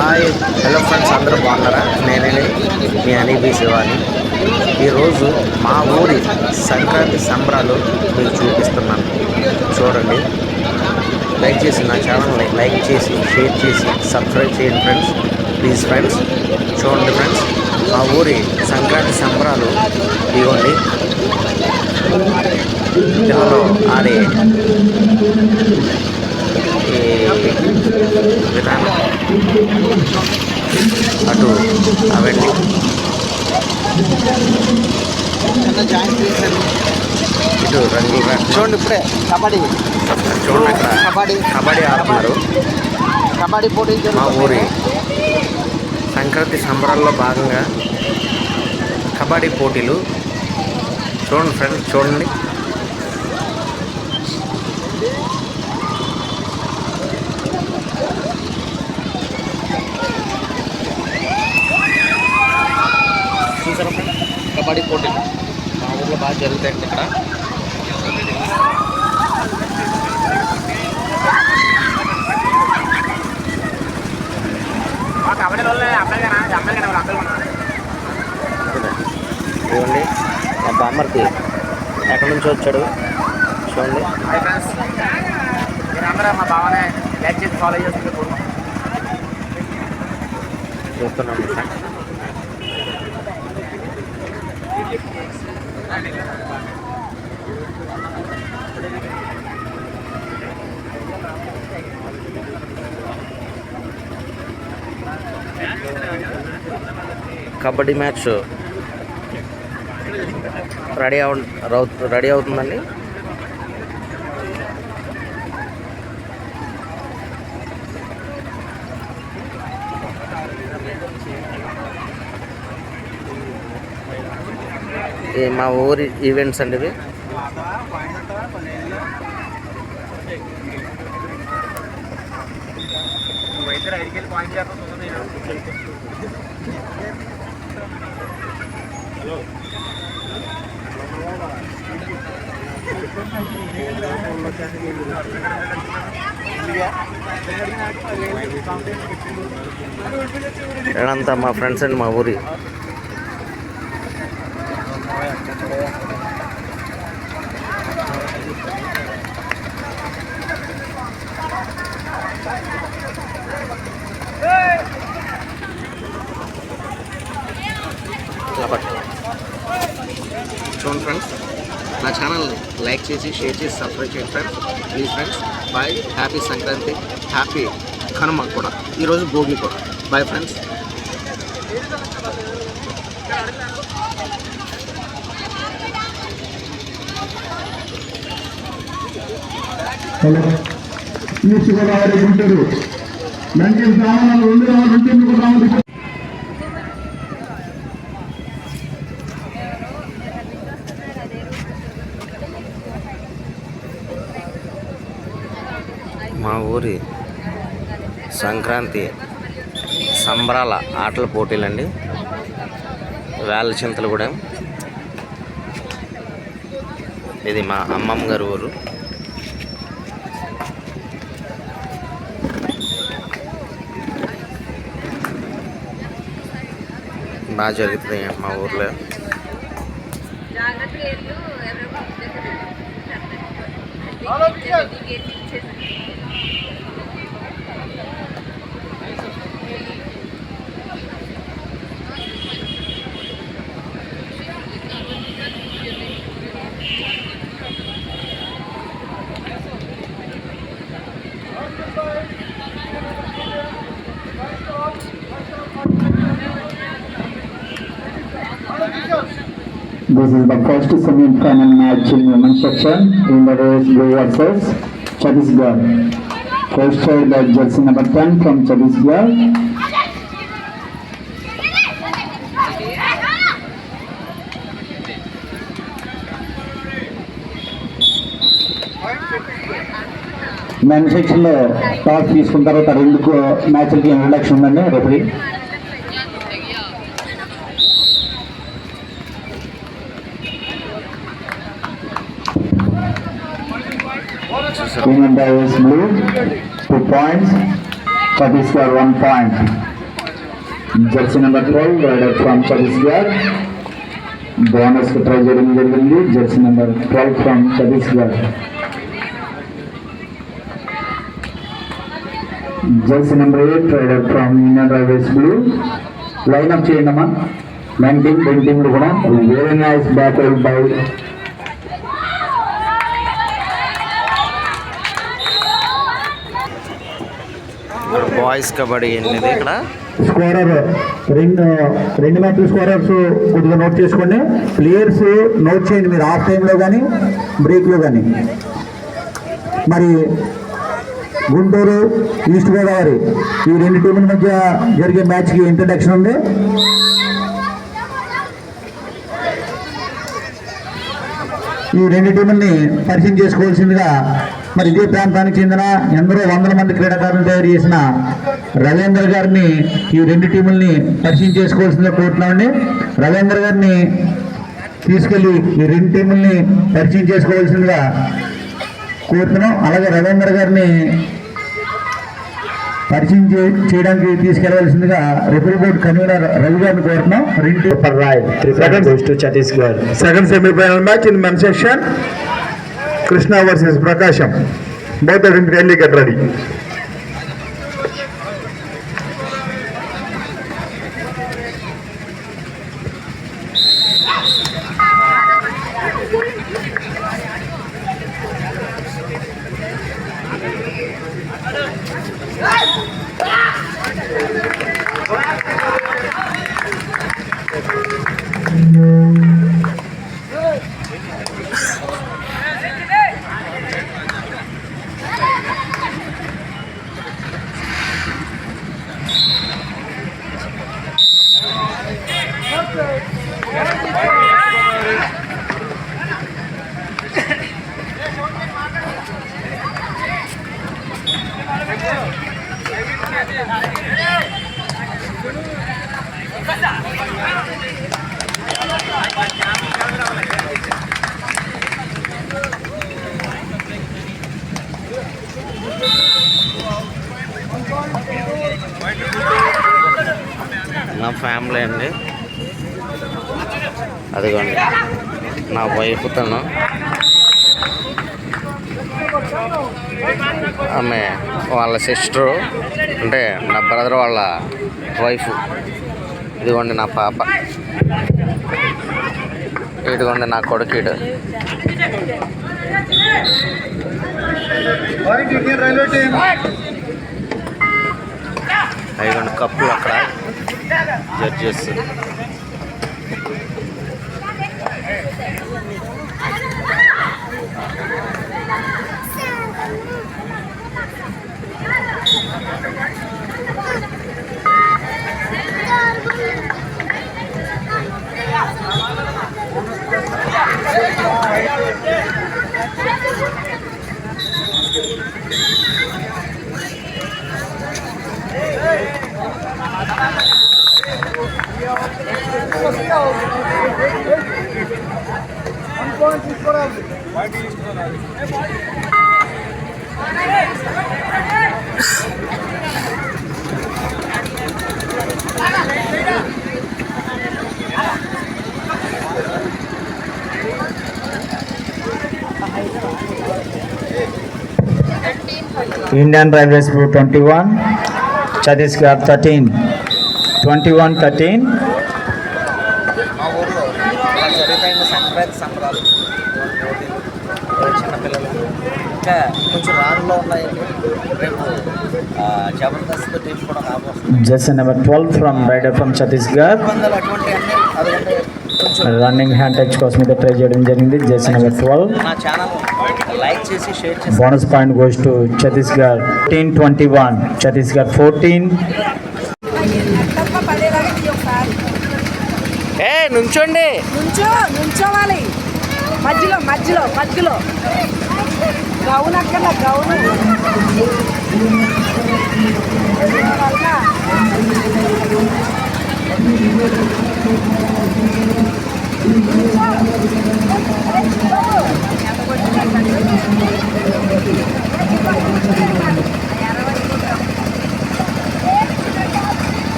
Hi hello friends అందరూ బాగున్నారా? నేనే మీ అనీబీ శివాని. ఈరోజు మా ఊరి సంక్రాంతి సంబరాలు మీకు చూపిస్తున్నాను. చూడండి. లైక్ చేసి నా ఛానల్ని లైక్ చేసి షేర్ చేసి సబ్స్క్రైబ్ చేయండి ఫ్రెండ్స్. ప్లీజ్ ఫ్రెండ్స్ చూడండి ఫ్రెండ్స్. మా ఊరి సంక్రాంతి సంబరాలు ఇవ్వండి పిల్లలు ఆడే. విధానం అటు అవన్నీ ఇటు రంగులు రా- చూడండి ఇప్పుడే కబడ్డీ. చూడండి అక్కడ కబడ్డీ కబడ్డీ ఆడుతున్నారు. కబడ్డీ పోటీ మా ఊరి సంక్రాంతి సంబరాల్లో భాగంగా కబడ్డీ పోటీలు. చూడండి ఫ్రెండ్స్ చూడండి. కబడ్డీ పోటీలు మా ఊర్లో బాగా జరుగుతాయండి ఇక్కడ. చూడండి మా బామ్మర్కి ఎక్కడి నుంచి వచ్చాడు. చూడండి. మా బావనే లైక్ చేసి ఫాలో చేస్తుంది చూస్తున్నాం. కబడ్డీ మ్యాచ్ రెడీ అవు రెడీ అవుతుందండి. ఈ మా ఊరి ఈవెంట్స్ అండి ఇవి. మా ఫ్రెండ్స్ అండి మా ఊరి. చూడండి ఫ్రెండ్స్ నా ఛానల్ లైక్ చేసి షేర్ చేసి సబ్స్క్రైబ్ చేయండి friends please friends bye happy Sankranti happy Kanuma కూడా. ఈరోజు భోగి కూడా. Bye friends east Godavari Guntur లంకిన్ సామాన్లు రెండు రావాలి ఉంటుంది రావాలి మా ఊరి సంక్రాంతి సంబరాల ఆటల పోటీలండి. వేల చింతలు కూడా ఇది మా అమ్మమ్మ గారి ఊరు. బాగా జరుగుతుంది మా ఊర్లో. జాగ్రత్తగా This is the first semi-final match in women's section in the race Go versus Chhattisgarh. First side the jersey number 10 from Chhattisgarh. Men సెక్షన్లో టాస్ తీసుకున్న తర్వాత రెండు మ్యాచ్లకి ఇంట్రడక్షన్ ఉందండి రెఫరీ చూసారు Winning is blue, two points. Chhattisgarh, one point. Jersey number twelve raider from Chhattisgarh bonus try చేయడం జరిగింది jersey number twelve from Chhattisgarh jersey number eight raider from Indian Railways blue line up చేయండి అమ్మా. Nineteen twenty కూడా very nice battle by boys kabaddi ఎనిమిది ఇక్కడ. Scorer రెండు రెండు మ్యాచ్లు స్కోరర్స్ కొద్దిగా నోట్ చేసుకోండి. ప్లేయర్స్ నోట్ చేయండి మీరు హాఫ్ టైంలో కానీ బ్రేక్లో కానీ మరి గుంటూరు ఈస్ట్ గోదావరి ఈ రెండు టీముల మధ్య జరిగే మ్యాచ్కి ఇంట్రడక్షన్ ఉంది. ఈ రెండు టీముల్ని పరిచయం చేసుకోవాల్సిందిగా మరి ఇదే ప్రాంతానికి చెందిన ఎందరో వందల మంది క్రీడాకారులు తయారు చేసిన రవీంద్ర గారిని ఈ రెండు టీముల్ని పరిచయం చేసుకోవాల్సిందిగా కోరుతున్నామండి. రవీంద్ర గారిని తీసుకెళ్ళి ఈ రెండు టీముల్ని పరిచయం చేసుకోవాల్సిందిగా కోరుతున్నాం. అలాగే రవీంద్ర గారిని పరిచయం చే- చేయడానికి తీసుకెళ్ళవలసిందిగా రిపల్ బోర్డ్ కన్వీనర్ రవి గారిని కోరుతున్నాం. రెండు Chhattisgarh. Second semi-final match in men's section. Krishna versus Prakasam. బౌద్ధ ఎల్లి గడ్రడి నా ఫ్యామిలీ అండి అదిగోండి. నా వైఫ్ తను. ఆమె వాళ్ళ సిస్టరు అంటే నా బ్రదర్ వాళ్ళ వైఫ్. ఇదిగోండి నా పాప. ఇదిగోండి నా కొడుకుడు ఇదిగోండి కప్పులు అక్కడ. జడ్జెస్. 对。Indian Railways 21, Chhattisgarh 13, 21 13. అక్కడ పిల్లలు. ఇంకా కొంచెం రానులో ఉన్నాయండి. రేపు జబర్దస్త్ టీం కూడా రాబోతుంది. Number twelve from raider from Chhattisgarh running hand touch కోసం అయితే ట్రై చేయడం జరిగింది. జెస్ నెంబర్ ట్వెల్వ్ లైక్ చేసి bonus point goes to Chhattisgarh fourteen twenty one Chhattisgarh fourteen నుంచోండి. నుంచో నుంచోవాలి. మధ్యలో మధ్యలో మధ్యలో గౌన్ అక్కడ గౌను వల్ల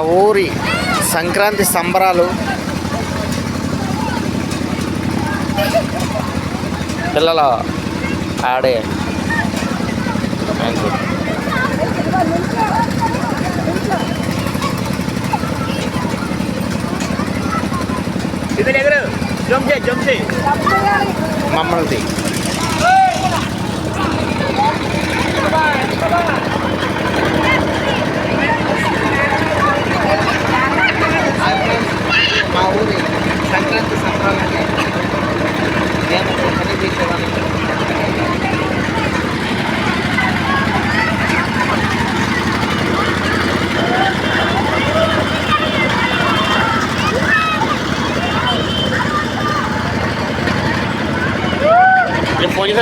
ఊరి సంక్రాంతి సంబరాలు. పిల్లల ఆడే మమ్మల్ని మా ఊరి సంక్రాంతి సంబరాలని మేము తెలియజేసేవాళ్ళం పోయిన